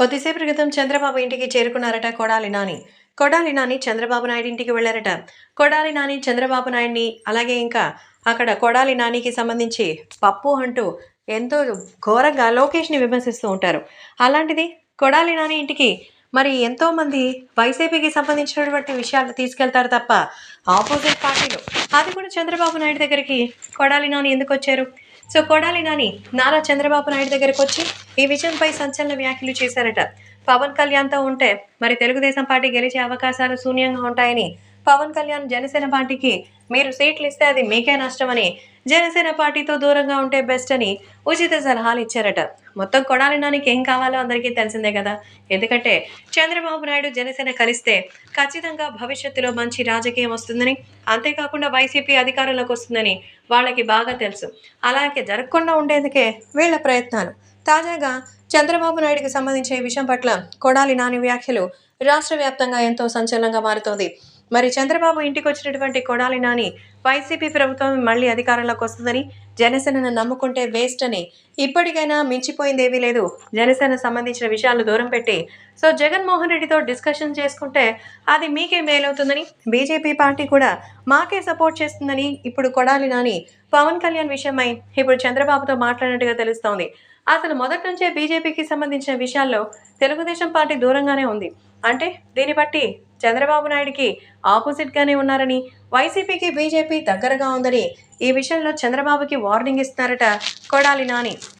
కొద్దిసేపటి క్రితం చంద్రబాబు ఇంటికి చేరుకున్నారట కొడాలి నాని. కొడాలి నాని చంద్రబాబు నాయుడు ఇంటికి వెళ్ళారట. కొడాలి నాని చంద్రబాబు నాయుడిని అలాగే ఇంకా అక్కడ కొడాలి నానికి సంబంధించి పప్పు అంటూ ఎంతో ఘోరంగా లోకేష్ని విమర్శిస్తూ ఉంటారు. అలాంటిది కొడాలి నాని ఇంటికి మరి ఎంతోమంది వైసీపీకి సంబంధించినటువంటి విషయాలు తీసుకెళ్తారు తప్ప ఆపోజిట్ పార్టీలు. అది కూడా చంద్రబాబు నాయుడు దగ్గరికి కొడాలి నాని ఎందుకు వచ్చారు? సో కొడాలి నాని నారా చంద్రబాబు నాయుడు దగ్గరకు వచ్చి ఈ విషయంపై సంచలన వ్యాఖ్యలు చేశారట. పవన్ కళ్యాణ్తో ఉంటే మరి తెలుగుదేశం పార్టీ గెలిచే అవకాశాలు శూన్యంగా ఉంటాయని పవన్ కళ్యాణ్ జనసేన పార్టీకి మీరు సీట్లు ఇస్తే అది మీకే నష్టమని జనసేన పార్టీతో దూరంగా ఉంటే బెస్ట్ అని ఉచిత సలహాలు ఇచ్చారట. మొత్తం కొడాలి నానికి ఏం కావాలో అందరికీ తెలిసిందే కదా. ఎందుకంటే చంద్రబాబు నాయుడు జనసేన కలిస్తే ఖచ్చితంగా భవిష్యత్తులో మంచి రాజకీయం వస్తుందని అంతేకాకుండా వైసీపీ అధికారంలోకి వస్తుందని వాళ్ళకి బాగా తెలుసు. అలాగే జరగకుండా ఉండేందుకే వీళ్ళ ప్రయత్నాలు. తాజాగా చంద్రబాబు నాయుడుకి సంబంధించిన విషయం పట్ల కొడాలి నాని వ్యాఖ్యలు రాష్ట్ర వ్యాప్తంగా ఎంతో సంచలనంగా మారుతోంది. మరి చంద్రబాబు ఇంటికి వచ్చినటువంటి కొడాలి నాని వైసీపీ ప్రభుత్వం మళ్ళీ అధికారంలోకి వస్తుందని జనసేనను నమ్ముకుంటే వేస్ట్ అని. ఇప్పటికైనా మించిపోయింది ఏమీ లేదు. జనసేన సంబంధించిన విషయాలు దూరం పెట్టి. సో జగన్మోహన్ రెడ్డితో డిస్కషన్ చేసుకుంటే అది మీకే మేలవుతుందని బీజేపీ పార్టీ కూడా మాకే సపోర్ట్ చేస్తుందని ఇప్పుడు కొడాలి నాని పవన్ కళ్యాణ్ విషయమై ఇప్పుడు చంద్రబాబుతో మాట్లాడినట్టుగా తెలుస్తోంది. అసలు మొదటి నుంచే బీజేపీకి సంబంధించిన విషయాల్లో తెలుగుదేశం పార్టీ దూరంగానే ఉంది. అంటే దీన్ని బట్టి చంద్రబాబు నాయుడికి ఆపోజిట్గానే ఉన్నారని వైసీపీకి బీజేపీ దగ్గరగా ఉందని ఈ విషయంలో చంద్రబాబుకి వార్నింగ్ ఇస్తున్నారట కొడాలి నాని.